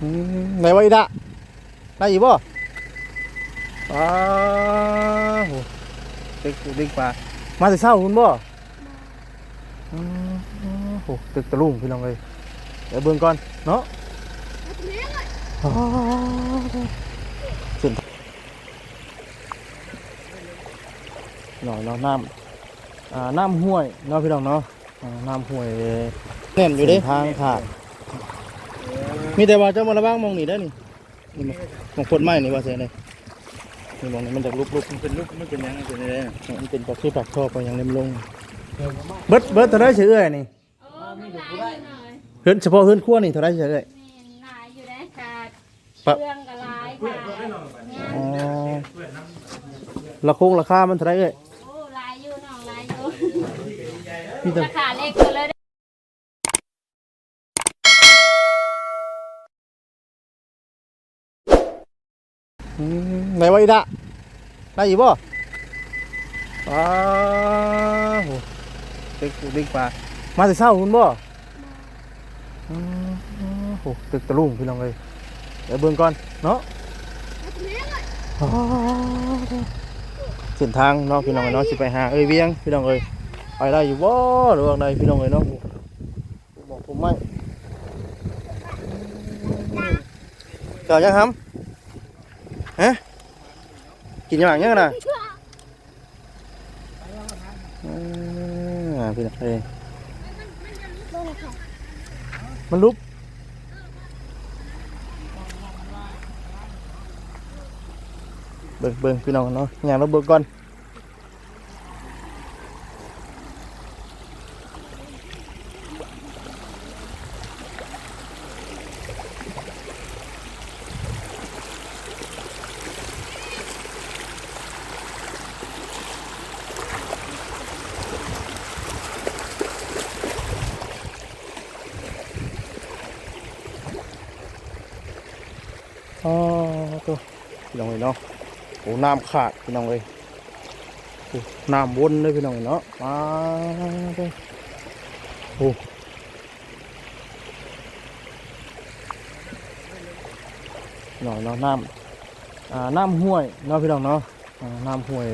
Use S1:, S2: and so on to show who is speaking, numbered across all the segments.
S1: อืมไหนวะอีดะได้อีกบ่อ้าโหเด็กเด็กปลามาแต่เช้าคุณบ่อืมโอ้ตึกตะลุงพี่น้องเลยเดี๋ยวเบิ่งก่อนเนาะอ้าวเส้นหน่อยเนาะน้ำอ่าน้ำห้วยเนาะพี่น้องเนาะอ่าน้ำห้วยแน่นอยู่เด้ทางขาด มีแต่ว่าเจ้ามาระบ้างมองนี่ได้อนี่นี่มมองคนไม้นี่ว่าเสียเลยนี่มองนี่มันจากลุกลุก
S2: มันเป็นลูกมันเป็นยังไงเป็นอะไร
S1: มันเป็นปากที่ปากท่อไปยังเล็มลงเบิดเบิดเท่าไรเฉยเอ้ยนี่
S3: โอ้ไม่หลายอยู่หน่อย
S1: เฮือนเฉพาะเฮือนครัวนี่เท่าไรเฉยเอ้ย
S3: แม่นหลายอยู่ได้ค่ะ
S1: ปะ
S3: เครื่องก็หลายค่ะ
S1: อ๋อราคงราคามันเท่าไรเอ้ย
S3: โอ้หลายอยู่น้องหลายอยู่
S1: มีแต่
S3: ราคาเล็กก็เลย ไห
S1: นวะอีดะได้อีบ่อ้าวโหเด็กเด็กปลามาแต่เช้าคุณบ่โอ้ตึกตะลุงพี่น้องเลยเดี๋ยวเบิ่งก่อนเนาะเส้นทางเนาะพี่น้องเอ้ยเนาะสิไปหาเอ้ยเวียงพี่น้องเอ้ยไปได้อยู่บ่หรือว่าใดพี่น้องเอ้ยเนาะผมบอกผมไม่เจ้ายังทำฮะกินอยังน่ะอืมพี่น้องเอ้ยมับ เบิ่งเบิ่งพี่น้องเนาะอย่างเราเบิ่งก่อนอ๋อตัวพี่ น้องเอ้ยเนาะโอ้น้ำขาดพี่น้องเลยโอ้น้ำวนเลยพี่น้องเนาะมาเลยโอ้พี่น้องเนาะน้ำอ่าน้ำห้วยเนาะพี่น้องเนาะน้ำห้วย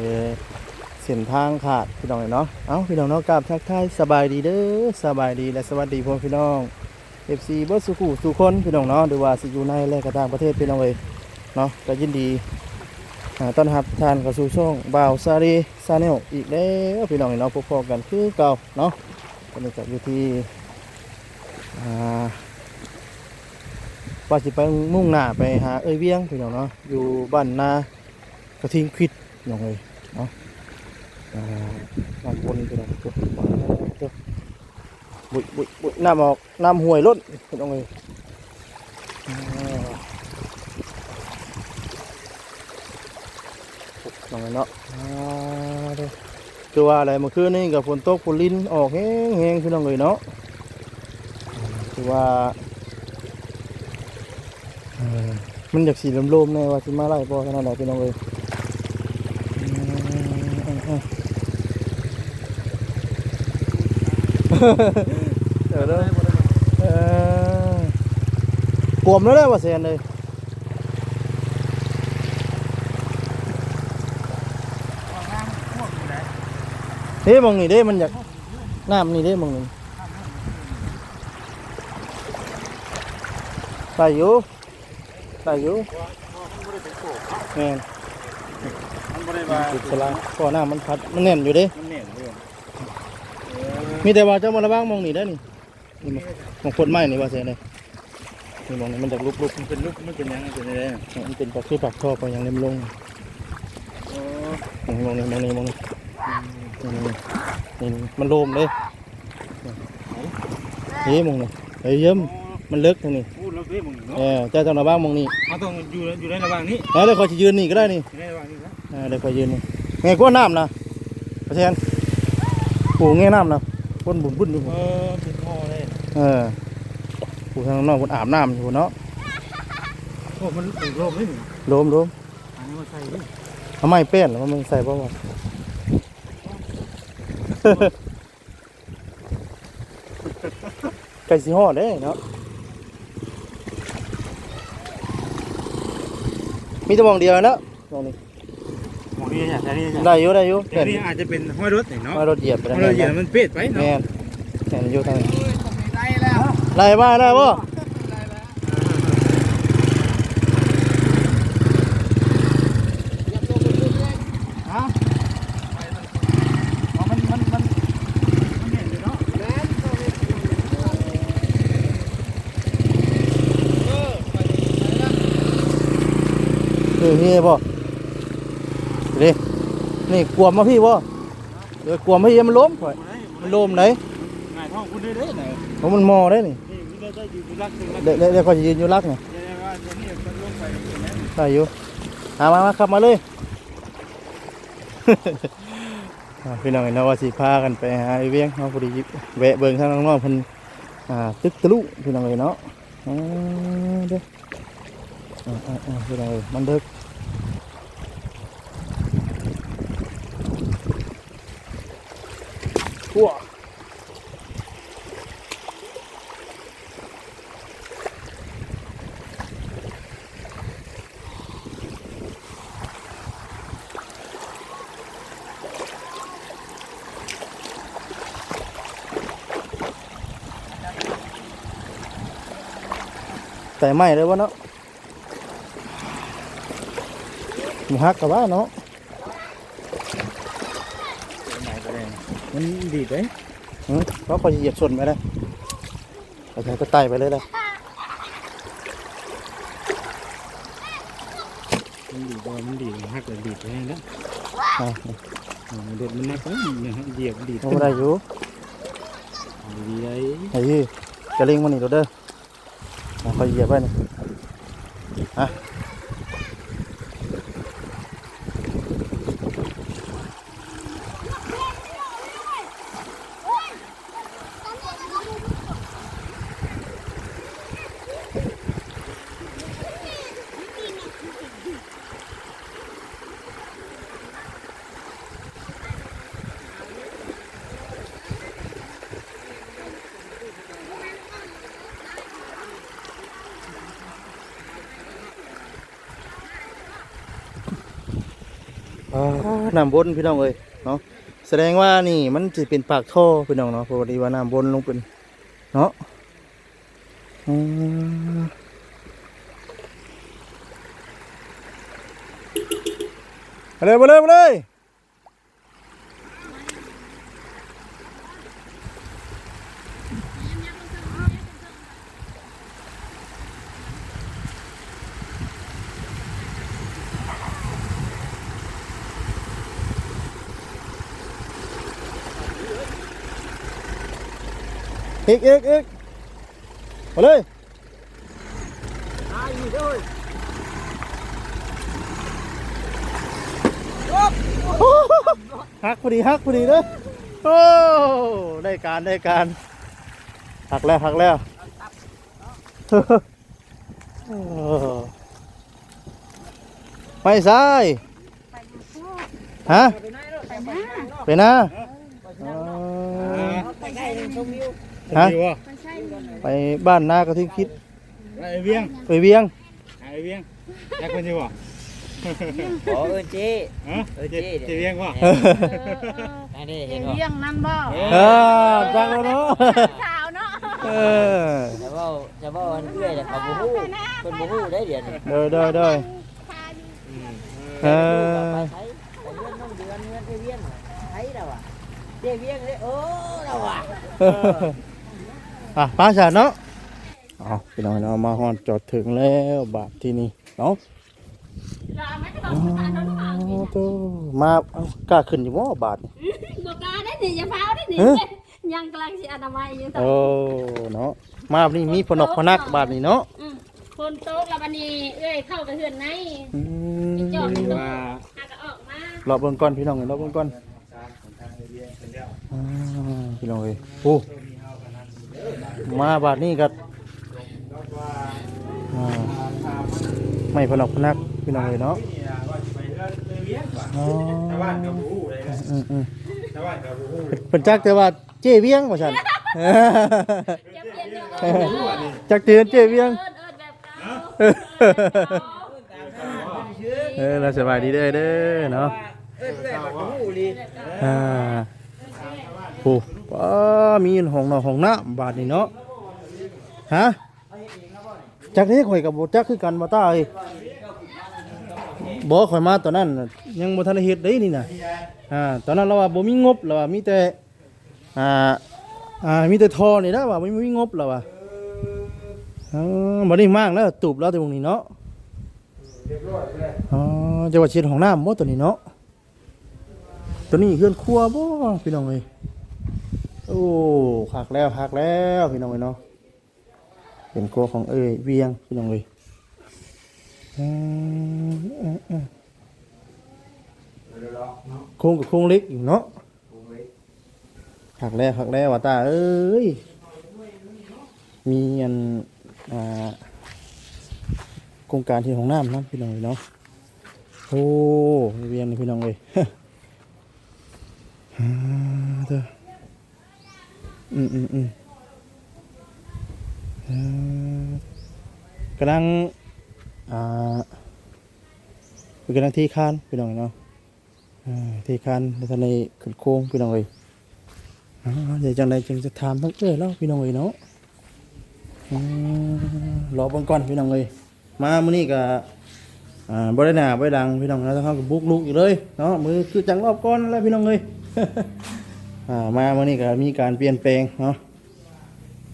S1: เส้นทางขาดพี่น้องเลยเนาะ เอ้าพี่น้องเนาะกราบทักทายสบายดีเด้อสบายดีและสวัสดีพ่อพี่น้องเอฟซีเบิร์สุขุสุคนพี่น้องเนาะหรือว่าสิอยู่ในและกระต่างประเทศพี่น้องเลย เนาะก็ยินดีต้อนรับทานเข้าสู่ช่องบ่าวซารีซาเนลอีกแล้วพี่น้องเนาะพบกันคือเก่าเนาะตอนนี้ก็อยู่ที่อ่าว่าสิไปมุ่งหน้าไปหาเอ้ยเวียงพี่น้องเนาะอยู่บ้านนากระทิงคิดน้องเลยเนาะอ่าน้ำวนพี่น้องตัวตัวบุยบุยบุยน้ำออกน้ำห่วยล้นพี่น้องเลยอ่า น้องเนาะอ่าเด้อคือว่าอะไรเมื่อคืนนี้กับฝนตกฝนลิ้นออกแห้งแห้งพี่น้องเลยเนาะคือว่ามันอยากสีลมๆแน่ว่าสิมาไล่พอขนาดไหนพี่น้องเลยอืมอืมอืมเดี๋ยวเด้อกลมแล้วได้ว่าแซนเลย เฮ้มองนี่เด้มันอยากน้ำนี่เด้มองนี่ใส่อยู่ใส่อยู่แม่น
S2: มันบริวาร
S1: จุดสลายก่อน้ำมันพัดมันแน่นอยู่เด้
S2: มันเน่นด้วย
S1: มีแต่ว่าเจ้ามาระบ้างมองนี่ได้อนี่นี่มองมองคนไม้นี่ว่าเสียเลยนี่มองนี่มันจากลุกลุก
S2: มันเป็นลูกมันเป็นยังไงเป็นอะไร
S1: มันเป็นปากที่ปากท่อไปยังเล็มลง
S2: โอ้
S1: นี่มองนี่มองนี่มองนี่ นี่นี่นี่มันโลมเลยเฮ้มองนี่เฮ้ยเยิ้มมันเลิกตรงนี้
S2: พูดแล้วเพ่มึงเนาะ
S1: เออเจ้าต้องระบ้างมองนี่
S2: มันต้องอยู่อยู่ในระหว่างนี้
S1: แล้วเดี๋ยวคอยจะยืนนี่ก็ได้นี่
S2: อยู่ในระหว่างนี้นะ
S1: เออเดี๋ยวคอยยืนนี่ไงก้นน้ำนะประเทนโอ้ไงน้ำนะก้นบุญบุญอยู่
S2: เออเป็นพ่อเลย
S1: เออผู้ทางนอกคนอาบน้ำอยู่เนาะ
S2: โอ้มันถูกโลมไม่หนิ
S1: โลมโลม
S2: อันนี้มาใส่ดิ
S1: ทำไมเป้นแล้วมันใส่บ่วะ ไก่สีห่อได้เนาะ มีแต่มองเดียวเนาะมองนี้
S2: หมองนี่เนี่ยต่นี่นี่ย
S1: ได้อยได้ย
S2: แต่นี่อาจจะเป็นห้อยรถเนาะ
S1: ห้อยรถเหยียบไป
S2: ห้อยรถเหยียบมันเปียกไปแมเนาะ
S1: นแมนอยู่ทางนี้ได้แล้วได้บ้าได้บ่ นี่นี่บ่นี่นี่กลัวมาพี่บ่เออกลัวมาพี่มันล้มข่อยมันล้มไหน
S2: ง่ายท้องคุณได้ได้ไหน
S1: เพราะมันมอได้นี่
S2: นี่มีได้ได้อยู่รักถึงรัก
S1: เดี๋ยวเดี๋ยวเดี๋ยวก็จะยืนอยู่รักนี่
S2: เดี๋ยวว่าตัวนี้มันลงไปตรงนั้น
S1: ได้อยู่หามามาขับมาเลยอ่าพี่น้องเห็นเนาะว่าสิพากันไปหาไอ้เวียงเนาะพอดีแวะเบิ่งทางน้องๆเพิ่นอ่าตึกตะลุพี่น้องเอ้ยเนาะอ่าเด้ออ่าอ่าอ่าพี่น้องเอ้ยมันเด้อ แต่ไม่เลยวะเนาะหมูฮักกับว่าเนาะ
S2: ไหนก็ได้มันดีดเลย
S1: อืมเพราะเขาจะเหยียบส่วนไปเลยไปใช้ก็ไต่ไปเลยเลย
S2: มันดีดมันดีดหักเลยดีดไปให้แล้ว
S1: อ่า
S2: เด็ดมันนักเลยเหยียบดีด
S1: เอาบ่ได้อยู่
S2: ดีได้
S1: ไอ้ยี่จะเล็งมันนี่ตัวเด้อ เอยเขาเหยียบไปนะฮะอ่า น้ำบนพี่น้องเอ้ยเนาะแสดงว่านี่มันจะเป็นปากท่อพี่น้องเนาะพราะว่าดีว่าน้ำบนลงเป็นเนาะอืมมาเลยมาเลยมาเลย อีกอีกอีกมาเลยฮักพอดีฮักพอดีเลยโอ้ได้การได้การหักแล้วหักแล้วโอ้ไม่ใช่ฮะไปนะอ๋อ ฮะ
S2: ดีวะ
S1: ไปบ้านนากระทิคิด
S2: ไอ้เวียง
S1: ไปเวียง
S2: ไอ้เวียงแยกเป็นดีวะ
S4: Ủa ơn chị
S2: ฮะเจเจเวียงวะ
S4: Đây đi
S3: เลี้
S4: hiện rồi
S3: ยงนั่นบ่
S1: เออจังแล้วเนาะ
S3: สาวเนาะ
S1: เออ
S4: Chào bao Chào bao anh cười là có bố hú Con bố hú đấy điện
S1: เด้อเด้อเด้อเออ
S4: à Chơi viên đấy Ơ đâu à
S1: อะป้าชาเนาะเอาพี่น้องเนาะมาฮอนจอดถึงแล้วบาทที่นี่เนาะ
S3: ลาไม่ต้
S1: อ๋
S3: องทานน้ำ
S1: อโตมาเอากล้าขึ้นอยู่บ่บาทนี่
S3: บ่กล้าได้ดิอย่าพาวได้ดิ
S1: เอ๊ะ
S3: ยังกำลังสิอนามัยอยู่ตอน
S1: โอ้เนาะมานี่มีพนกพนักบาทนี่เนาะ
S3: อืมคนโต๊ะแล้วบัดนี้เอ้ยเข้าไปเฮือนใน
S1: อืม
S3: จอดในโต๊ะ
S2: ว่า
S3: หาก็ออกมา
S1: รอเบิ่งก่อนพี่น้องเอ้ยรอเบิ่งก่อน อ่าพี่น้องเอ้ยโอ้มาบาทนี้ก็อ่าไม่พนกพนักพี่น้องเอ้ยเนาะ
S2: ว่าไปเวียงวะ
S1: อ๋อ
S2: ชาวบ้านกับผู้เลยนะ
S1: อืมอืม
S2: ชาวบ้านกับผู้
S1: เพิ่นจักแต่ว่าเจ้เวียงว่าซั่น
S3: จะเปลี่ยนเรื่องเอิ้นเนาะ
S1: จักเตือนเจ้เวียง
S3: เอิ้นเอิ้นแบบเก่าเอิ้นแบบเก่า
S4: ชื่อ
S1: เออเราสบายดีเด้อเด้อเนาะ
S4: เอ้ยเอ้ยบัดหูลี
S1: อ่าโอ้ป้ามีห้องนอนห้องน้ำบาดนี่เนาะฮะจักนี้ข่อยกับโบจักคือกันบ่ตาเอ้ยบ่ข่อยมาตอนนั้นยังบ่ทันเฮ็ดเด้นี่นะอ่าตอนนั้นเราว่าบ่มีงบเราว่ามีแต่อ่าอ่ามีแต่ทอนี่นะว่าบ่มีงบเราว่าอ๋อบ่ได้มากแล้วตูบเราแต่วงนี้เนาะอ๋อจะว่าเช็ดห้องน้ำบ่ตัวนี้เนาะตัวนี้เพื่อนครัวบ่พี่น้องเอ้ย โอ้คักแล้วคักแล้วพี่น้องเอ้ยเนาะเป็นครัวของเอ้ยเวียงพี่น้องเอ้ยโครงกับโครงเล็กอยู่เนาะคักแล้วคักแล้วว่าตาเอ้ยมีอันอ่าโครงการที่ของน้ำนะพี่น้องเอ้ยเนาะโอ้เวียงนี่พี่น้องเอ้ยอ่าเด้อ อืมอืมอืมกำลังอ่าเป็นกำลังที่คานพี่น้องเนาะที่คานในทะเลขึ้นโค้งพี่น้องเอ้ยเดี๋ยวจังใดจึงจะถามทั้งเอ้ยแล้วพี่น้องเอ้ยเนาะรอบังก่อนพี่น้องเอ้ยมามื้อนี้ก็อ่าบ่ได้หน้าบ่ได้ดังพี่น้องแล้วเขาก็บุกลุกอยู่เลยเนาะมือคือจังรอบก่อนแล้วพี่น้องเอ้ย อ่ามาวันนี้ก็มีการเปลี่ยนแปลงเนาะ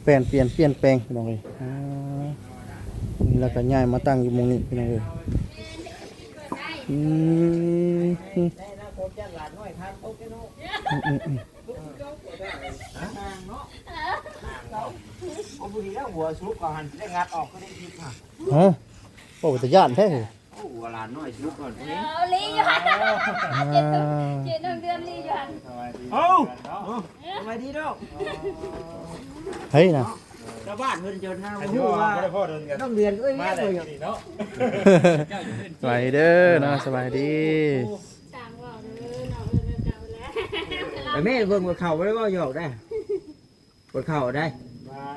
S1: เปลี่ยนเปลี่ยนเปลี่ยนแปลงพี่น้องเลยอ่านี่แล้วก็ย้ายมาตั้งอยู่หมองนี้พี่น้องเลยอืมอืม
S4: ได้นะผมจะหลานน้อยครับโอเคเนาะ
S1: อืมอืม
S4: ห่างเนาะเอาบุหรี่แล้วหัวสุกก่อนได้งัดออกก็ได้คิดค่ะ
S1: ฮะโอ้แต่ย่านแท้เหรอ
S4: โอ้หั วหลานน้อยสุกก่อนนี่
S3: เอาลีอยู่หัน
S1: อ่า
S3: เจ็ดหนึ่งเดือนลีอยู่หัน
S2: เอ้า
S4: สบายดีดอก
S1: เฮ้ยนะ
S4: ชาวบ้านเพิ่นจนนะ
S2: ไอ้
S4: ฮู้
S2: ที่ว่า
S4: ว่า
S2: บ่ได้พ่อเดินกัน
S4: ต้องเรียนเอ้ย
S2: มา
S4: แม่
S2: ได้
S4: เลย
S2: นี่เนาะ
S1: สบายเด้อเนาะสบายดี
S3: สามว่าเด้อเนาะเออเก่าแล้ว
S4: ไอ้แม่เบิ่งบนเข่าบ่ได้เว้าหยอกได้บนเข่าได้
S2: มา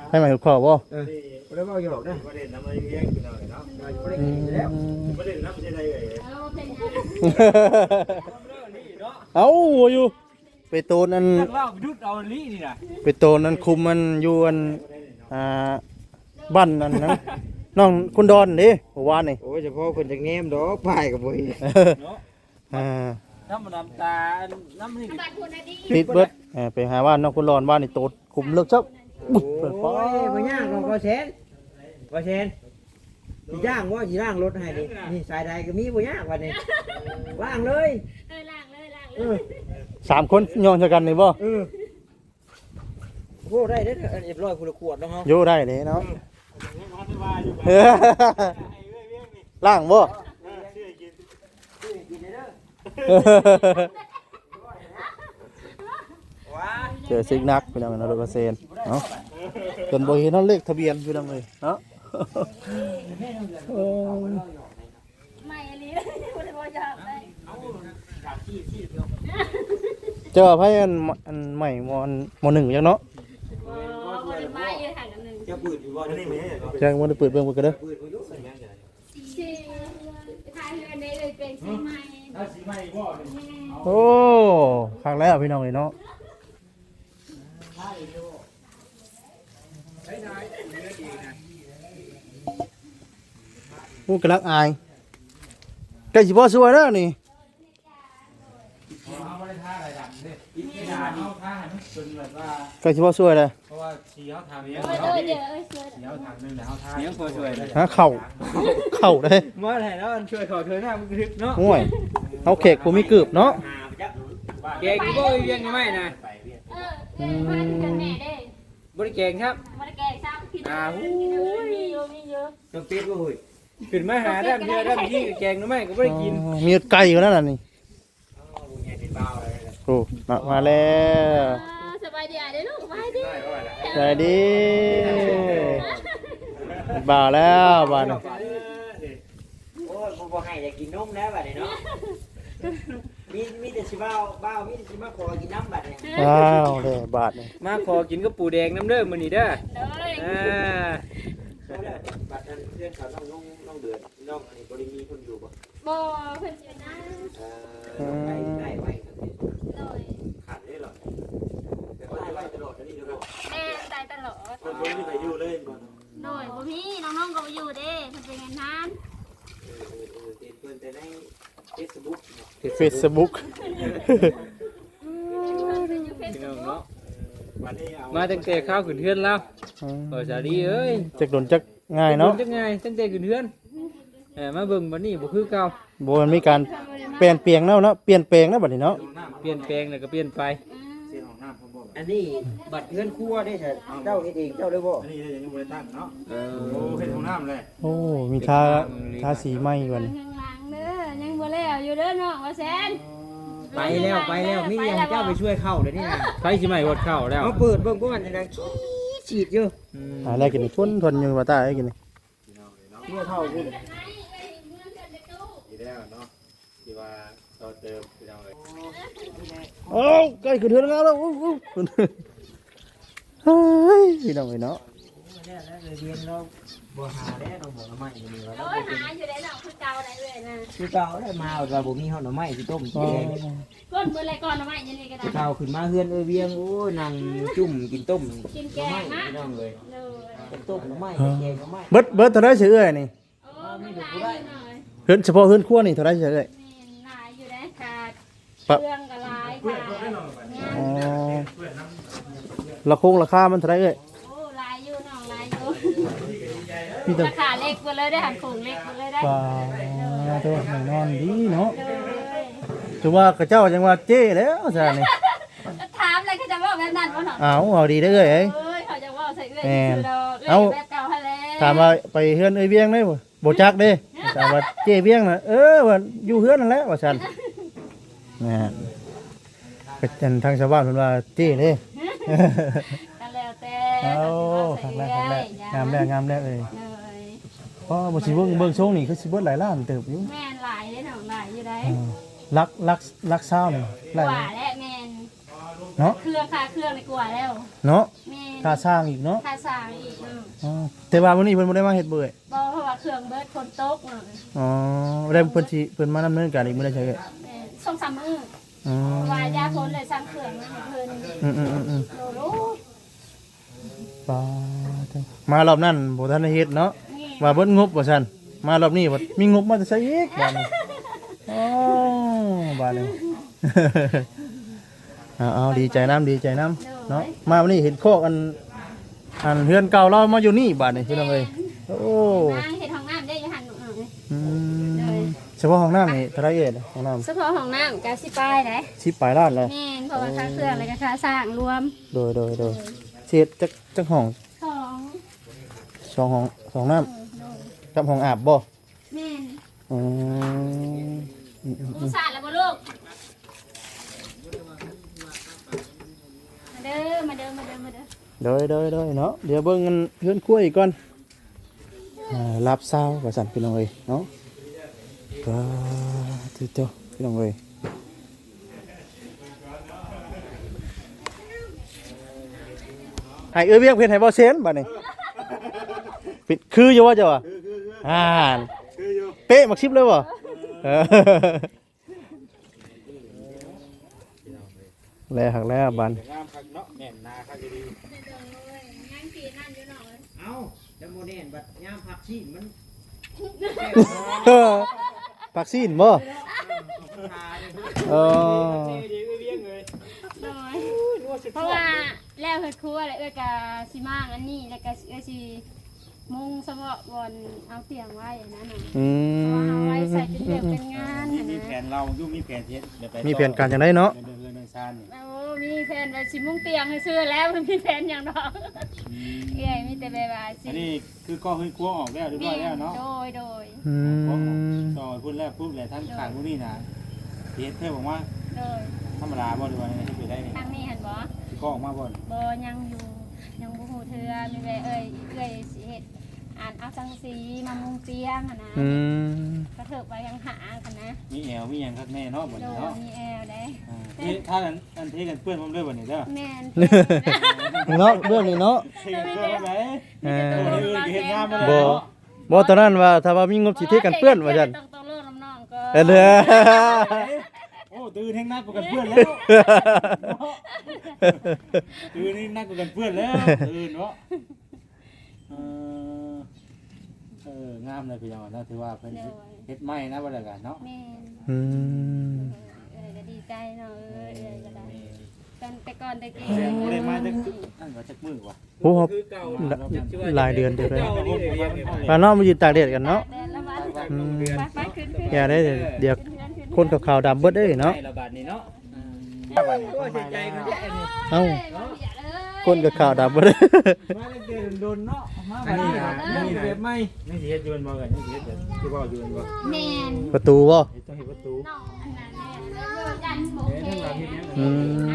S1: ให้มาหุบข้าวบ่
S4: เออบ่ได้เว้าหยอกได้
S2: ประเด็นน้ำมันเลี้ยงอยู่หน่อยเนาะ
S4: บ่ได้
S1: อื
S4: กินแล้ว
S1: ม
S2: ประเด็นน้ำมันจะได้เอ่ย
S3: เอาเป็นยัง
S1: เอ้าอยู่ ไปโตนอัน
S4: นักเล่ายุดเอาลีนี่น่ะ
S1: ไปโตนอันคุมมันอยู่อันอ่าบ้านอันนั้นน้องคุณดอนเด้เมื่อวานนี่
S4: โอ้ยเฉพาะเพิ่นจะแง้มดอกพายก็บ่เห็น
S1: อ่า
S4: น้ำน้ำตา น้ำนี่
S3: บัตรคุณอดี
S1: ปิดเบิดเออไปหาว่านน้องคุณรอนว่านนี่โตดคุมเลิกซับ อุ๊ยเปิดฟ้า
S4: โอ้ยบ่ยากหรอกบ่เชนบ่เชนสิจ้างว่าสิล้างรถให้นี่นี่สายใดก็มีบ่ยากว่านี่ล้างเลย
S3: เออล่างเลยล่าง
S4: เอ
S3: เล
S4: อย
S1: สามคนย้อนชะกันนี่บ่
S4: เออโอ้ได้เด้อเรียบร้อยผู้ละขวดแล้วเฮา
S1: โยได้เลยเนาะ
S2: มาที่ว่าอยู่
S1: เออ
S2: ไอ้เอ้ยเลี้ยงนี่
S1: ล่างบ่
S2: เออชื่อกิน
S4: กินเด้อว้า
S1: เจอซิกนักพี่น้องเนาะรถกระเซน เนาะจนบ่เห็นเนาะเลขทะเบียนพี่น้องเลยเนาะเออ
S3: ไม่อลีไม่ได้บอกจะได้
S1: เจ้าไผอันอันใหม่มอนมหนึ่งจังเนาะ
S3: บริไม้ยืนห่างกันหนึง
S4: จะปืนอยู่บ่
S2: อันนี้ไม่ใช่เหรอ
S1: จังบ่ได้เปิดเบิ่งเบิ่งกันเด้อ
S4: ปืนบ่อยู่สัญญาณ
S3: สี่ทายเงินได้เลยเป็นสีไม้
S2: ถ้าสีไม่บ่
S1: โอ้ครั้งแล้วพี่น้องเลยเนาะ กล้สิบ่สวยแล้วนี่
S2: เอาไม่ได้าอะไรดังเด้อีกที่ด่าเอาท่าให้มันจนแบบว่า
S1: ใกล้สิบ่สวยเลย
S2: เพราะว่าชีเขาทางเลี้ย
S3: เดี๋
S2: ยว
S3: เดี๋ยวเออเสือ
S2: ชีเขาทางนึงแล้วเขาท่า
S4: เลี้ยพอช่วยเลย
S1: หาเข่าเข่าได้
S4: มาไหนแล้วช่วยเขาเธอหน้ามันทึกเนาะ
S1: เอาเขกผมมีเกือบเนาะ
S4: แกงนี่บ่เวียงไม่นะ
S3: เออเออมาถึงกันแม่ได้
S4: บ่ได้แกงครับ
S3: มาได้แกงซ้ำพี่น้องมีเยอะมีเยอะมีเยอะ
S4: ต้องปิดบ่หุยขึ้นมาหาด้านเดียวด้านที่แกงน้ำไม่ก็บ่ได้กิน
S1: อ๋อมีไก่อยู่นั่นน่ะนี่โอ้มามาแล้ว
S3: สบายดีอะเดี๋ยวลูกสบายดี
S1: สวัสดีบ่าวแล้วบ่าวนี่
S4: โอ้ยบ่บ่ให้จะกินนมแล้วบัดนี้เนาะ มีมีแต่สิบ้าวบ้าวมีแต่สิมาขอกินน้ำบัดนี้
S1: ว้าวเลยบาทนี่
S5: มาขอกินกับปูแดงน้ำเด้อมื้อนี้เด้อ
S3: เลย
S5: อ่า
S4: บัตรนั้นเพื่อนเขาน้องน้องน้องเดือนน้องอันนี้บริมีคนอยู่บ่
S3: บ่เพิ่นอยู่นะ
S4: เออได้ได้ไว้ครับ
S3: โดย
S4: ขาดได้หรอแต่ก็ได้ไว้ตลอดอันนี้นะครับ
S3: แม่ตายตลอด
S4: คนคนที่ไปอยู่เลยบ่
S3: โดยบ่มีน้องๆก็บ่อยู่เด้เพิ่นเป็นงานทาน
S4: เออเออเออติดเพื่อนแต่ในเฟซบุ๊กเนาะ
S1: เฟซบุ๊ก
S2: พี่น้องเนาะ
S4: วันเอา
S2: มาตั้งแต่ข้าวขึ้นเทือนแล้วเออสาดีเอ้ย
S1: จักโดนจักง่ายเนาะ
S2: จังไงตั้งแต่ขึ้นเทือนเออมาเบิ่งบัดนี้บ่คือเก่า
S1: บ่มันมีการเปลี่ยนเปลี่ยนแล้วเนาะเปลี่ยนแปลงแล้วบัดนี้เนาะ
S2: เปลี่ยนแปลงแล้วก็เปลี่ยนไป
S4: อันนี้บัตรเพื่อนครัวได้ใช่เจ้าเฮ็ดเองเจ้าได้บ่
S5: อันนี้ยังไม่ได้ตั้งเนาะ
S2: เอ
S5: โอ้เห็นของน้ำเลย
S1: โอ้มีทาทาสีใหม่ก่อน
S3: ข้างหลังเด้อยังบ่แล้วอยู่เด้อน้องว่าแซน
S4: ไปแล้วไปแล้วมีอย่างเจ้าไปช่วยเข้าเดี๋ยวนี้นะ
S2: ไฟสิไหม้หดเข้าแล้ว
S4: เอาเปิดเบิ่งพวกมันจังฉีดอยู่
S2: อืม
S1: หาอะไรกินนี่ทนทนอยู่ว่าตาไอ้กินนี่
S4: เมื่อเข้าคุณ
S5: ดีแล้วเนาะที่ว่าเราเติมพี่น้องเลย
S1: โอ้ใกล้ขึ้นเทือนแล้วแล้วอู้อู้เฮ้ยพี่น้องเอ้ยเนาะ
S4: แล้วเลยเรียนเรา บ่หาได้เราบอกหน่อไม้นี่ว่า
S3: โด
S4: เรา
S3: ย
S4: บ่เป็น
S3: หาอยู่ได้น้องคือเก่าได้เลยนะ
S4: คือเก่าได้มาว่าบ่มีเฮาหน่อไม้สิต้มสิ
S1: อ๋อ
S4: แกง
S3: ก้นมื้อไรก่อนเอาไว้อยังนี่ก็ได้
S4: เก่าขึ้นมาเฮือนเอ้ยเวียงโอ้ยนั่งจุ่มกินต้ม
S3: กิน
S4: ห
S3: แก
S4: น่อไม้
S3: งนะ
S4: พี่น้องเลย
S3: เลย
S4: เป็นต้มหน่อไม้แกงหน่อไม้
S1: เบิดเบิดเท่าไรเสือเอ้ยนี่
S3: โอ้มันหลายอยู่หน่อย
S1: เฮือนเฉพาะเฮือนครัวนี่เท่าไรเสือเอ้ย
S3: แม่นหลายอยู่ได้ขาด
S1: ปะ
S3: เครื่องก็หลายค่ะ
S1: อ๋อราคงราคามันเท่าไรเอ้ย
S3: โอ้หลายอยู่น้องหลายอยู่
S1: มีแต่
S3: ราคาเล็กไปเลยได้หันโขงเล็กไปเลยได้
S1: ปลาตัวแน่นอนดีเนาะ
S3: เลย
S1: ถือว่ากระเจ้าจังว่าเจ้แล้วจ้ะนี่
S3: ถามอะไรก็จะบอกแบบนั้นวะเนาะ
S1: อ้าวเอาดีได้อเอ้ยเอ้ย
S3: เอ้ยเขาจะว่าใส่เอื้อย
S1: แม่น
S3: คือดอก
S1: เอ้า
S3: เอ้ยแบบเก่าให้แล้ว
S1: ถามว่าไปเฮือนเอ้ยเวียงได้บ่บ่จักเด้ถามว่าเจ้เวียงน่ะเออว่าอยู่เฮือนนั่นแหละว่าซั่นนะฮะก็จันทางชาวบ้านเพิ่นว่าเจ้เด้
S3: ก็แล้วแต่
S1: เอา
S3: เขา
S1: คัก
S3: จะ
S1: แล้ว
S3: ว่า
S1: คัก
S3: ใส่
S1: แล้ว
S3: เอื้อย
S1: งามแล้วงามแล้วเอ้ย
S3: เลย
S1: เพราะบ่สิเบิ่งเบิ่งทรงนี่คือสิเบิดหลายล้านเติบอยู่
S3: แม่นหลายเลยน้องหลายอยู่ได้
S1: อืมลักลักลักเศร้านี่ห
S3: ก
S1: ลาย
S3: ว่าและแม่น
S1: เนาะ
S3: เครื่องค่าเครื่องในกว่าแล้ว
S1: เนาะ
S3: แม่น
S1: ค่าสร้างอีกเนาะ
S3: ค่าสร้างอีกเนาะ
S1: อ๋อแต่ว่ามื้อนี้เพิ่นบ่ได้มาเฮ็ดเบื่อย
S3: บ่เพราะว่าเครื่องเบิดคนตกเนาะ
S1: อ๋อได้เพิ่นสิเพิ่นมาดำเนินการอีกมื้อใดใช่เอ้ย
S3: แม่นส่งสามมื้อ
S1: อ๋อ
S3: วายาคนเลยสั่งเครื่องมาให้เพิ่น
S1: อืมอืมอืมอืม
S3: โลโล
S1: ปาเถอะมา รอบนั้นบ่ทันได้เฮ็ดเนาะ
S3: นี่
S1: ว่าเบิดงบว่าซั่นมารอบนี้บ่มีงบมาจะใช้อีกบาดนี้อ๋อบาดนี้เอาเอาดีใจน้ำดีใจน้ำเนาะมาวันนี้เห็นโคกอันอันเฮือนเก่าเรามาอยู่นี่บาดนี้พี่น้องเอ้ยโอ้
S3: นางเห็นห้องน้ำได้อยังหันหนูเอาเลย
S1: อืมเฉพาะห้องน้ำนี่เท่าไหรเอ็ดห้องน้
S3: เฉพาะห้องน้ำกาสิปายเลยำ
S1: สิบปลายล้านเลย
S3: แม่นเพราะว่าค่าเครื่องอะไรก็ค่าสร้างรวม
S1: โดยโดยโดยเสียจักจักห้อง
S3: สอง
S1: สองห้องสองน้
S3: เออโดยำ
S1: กับห้องอาบบ่
S3: แม่น
S1: อืมอืมอืม
S3: ผู้สาดแล้วบ่ลูกมาเด้อมาเด้อมาเด้อมาเด้อ
S1: โดยโดยโดยเนาะเดี๋ยวเบิ่งกันเพื่อนคุยก่อนอ่ารับเศร้าว่าสั่นพี่น้องเอ้ยเนาะก็ติดเจ้าพี่น้องเอ้ยให้เอื้อเวียกเพิ่นให้บ่เซนบัดนี้ปิดคืออยู่ว่าเจ้าอะอ่าน
S5: คือ อยู่
S1: เป๊ะมักชิบเลยบ่เออแล้วหักแล้วบัน
S5: งามคักเนาะแม่นนาคักดี
S3: ยังสีนั่นอยู่หน่อย
S4: เอ้าแล้วโมเดลบัดยามผักชีมัน
S1: ปักซีนบ่เออ
S5: ดีเวียงเลย
S3: น้อยเพราะว่าแล้วเฮ็ดครัวแล้วเอ้ยก็สิมางอันนี้แล้วก็เอ้ยสิ มุงเฉพาะบอนเอาเตียงไว้อันนั้นน่ะ
S1: อื
S3: เพราะว่าเอาไว้
S1: ม
S3: ใส่เป็นเรื่องเป็นงานหั่น
S5: มี
S3: นะ
S5: แผนเราอยู่มีแผนเฮ็ดเดี๋ยวไป
S1: มีแผนการจังไดเนาะ
S5: เดินเดินเดินซานนี่
S3: โอ้มีแฟนไว้สิมุงเตียงให้ซื้อแล้วมันมีแฟนอย่างดอกเอ้ยมีแต่แบบว่าสิ
S5: อันนี้คือก็ให้ครัวออกแล้วเรียบร้อยแล้วเนาะ
S3: โดยโดย
S1: อืม
S5: ต่อพุ่นแล้วปุ๊บแล้วท่านขางพวกนี้นะเฮ็ดเธอบอกว่า
S3: โดย
S5: ธรรมดาบ่หรือว่าให้ไปได้นี่
S3: ทางนี้หันบ่
S5: สิก็ออกมาบ่
S3: บ่ยังอยู่ยังบ่ฮู้เทื่อมีแม่เอ้ยเอ้ยสิเฮ็ด อ่านเอาสังสีมามุงเตียงอะนะ
S1: อืม
S3: กระเถิบไปยังหากันนะ
S2: มีแอวมีหยังคักแน่เนาะบ่
S3: โด
S2: นี้
S3: น
S2: เนาะ
S3: มีแอลได้
S2: อ่าที่ถ้ากันอันเทกันเปื้อนผมด้วยบ่นี้เด้อ
S3: แม่น
S1: เนาะเรื่องนี้เนาะ
S2: เทกันเปื้อนไว้
S1: เออ
S2: โอ้ยอื่นก็เฮ็ดงามบ่ได้
S1: บ่
S2: เนาะ
S1: บ่ตอนนั้นว่าถ้าว่ามีงบสิเทกันเปื้อนว่าซั่น
S3: ต้องต้องเลิกน้องๆก็
S1: เออเด้อ
S2: โอ้ตื่นแห่งนักกว่ากันเปื้อนแล้วตื่นนี่นักกว่ากันเปื้อนแล้วตื่นเนาะเออ เอองามเลยพี่น้องนะถือว่าเพิ่น
S3: โดย
S2: เฮ็ดไม้นะบ่ได้กันเนาะ
S3: แม่น
S1: อืม
S3: เออก็ดีใจเนาะเออเออก็ได้ตอนแต่ก่อนแต่กี้
S2: เสียงบ่ได้มาจักอันว่าจักมือว่ะ
S1: โอ้โห
S5: คือเก่า
S1: หลายเดือนเดียวเลย
S5: เก่านี่เลยเรียกไง
S1: ว่าเนาะมายืนตากแดดกันเนาะ
S3: แต่ละวัน
S1: อืม
S3: ไปไปขึ้นขึ้น
S1: แกได้เดี๋ยวเดี๋ยวคนขาวๆดำเบิดเด้เนาะ
S5: ระบาดนี่เนาะ
S4: โอ้เสียใจเขา แย่นี่
S1: เอ้าคนขาวๆดำเบิดเด้
S2: มาเดือนโดนเนาะมา
S4: อันนี้
S2: นี้
S4: นะนี่เรียบไหม
S2: นี่สิเฮ็ดยืนบ่กันนี่สิเฮ็ดแบบที่ว่ายืนบ่
S3: แม่น
S1: ประตูบ่
S2: เฮ็ดต้องเฮ็ดประตู
S3: น้องอันนั้นเนี่ยแล้วก็ยันโอเค
S1: อื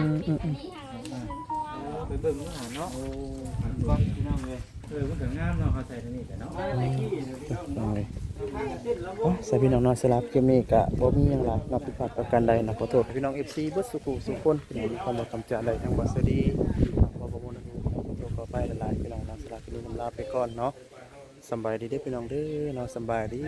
S1: ม
S3: อันนี้ทางนี้ขึ้นครัว
S5: ไปเบิ่งมือหาเนาะ
S2: โอ้ก่อนพี่น้องเลยเออมันก็งามเนาะเขาใส่ทางนี้แต่เนาะ
S1: น้องเลยโอ้ยใส่พี่น้องเนาะสลับเกมนี้ก็บ่มีหยังหลายเนาะผิดพลาดประการใดนะขอโทษพี่น้อง FC เบิดสุขุสุขคนพี่น้องมีความบ่คำจะใดทั้งบ่สวัสดีบ่บ่บ่นะ ขอขอไปหลายๆพี่น้องเนาะสลับพี่น้องลาไปก่อนเนาะสบายดีเด้อพี่น้องเด้อเนาะสบายดี